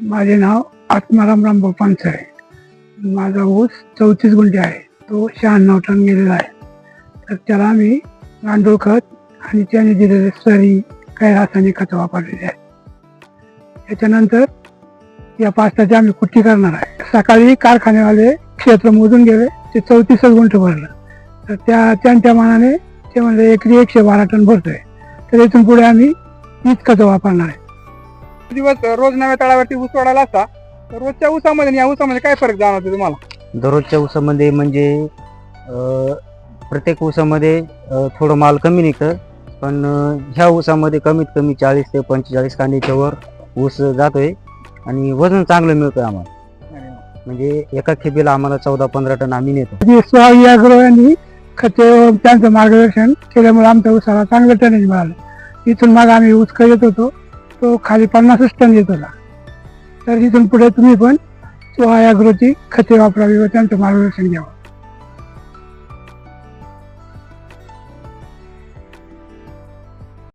माझे नाव आत्माराम राम बोपांचं आहे. माझा ऊस चौतीस गुंठे आहे. तो शहाण्णव टन गेलेला आहे. तर त्याला आम्ही गांडूळ खत आणि त्याने दिलेले सरी काही रासायनिक खतं वापरलेली आहे त्याच्यानंतर या पास्ताची आम्ही कुट्टी करणार आहे. सकाळी कारखानेवाले क्षेत्र मोजून गेले. ते चौतीसच गुंठ भरलं. तर त्या त्यांच्या मानाने ते म्हणजे एकरी एकशे बारा टन भरतोय. तर इथून पुढे आम्ही तीच खतं वापरणार आहे. दिवस रोज नव्या तळावरती ऊस वाढायला असता तर रोजच्या ऊसामध्ये आणि या ऊसामध्ये काय फरक जाणवतो तुम्हाला? दररोजच्या ऊसामध्ये म्हणजे अं, प्रत्येक ऊसामध्ये अं, थोडं माल कमी निघतं पण अं, ह्या ऊसामध्ये कमीत कमी चाळीस ते पंचेचाळीस कांडीच्या वर ऊस जातोय आणि वजन चांगलं मिळतंय आम्हाला. म्हणजे एका खेपेला आम्हाला चौदा पंधरा टन आम्ही नेतो. जे स्वावी अग्रो यांनी खते व त्यांचं मार्गदर्शन केल्यामुळे आमच्या ऊसाला चांगलं टनेज मिळालं. इथून मग आम्ही ऊस येत होतो. तो खाली पन्नासच टन येत होता. तर तिथून पुढे तुम्ही पण तो अग्रोची खते वापरावी व त्यांचं मार्गदर्शन घ्यावं.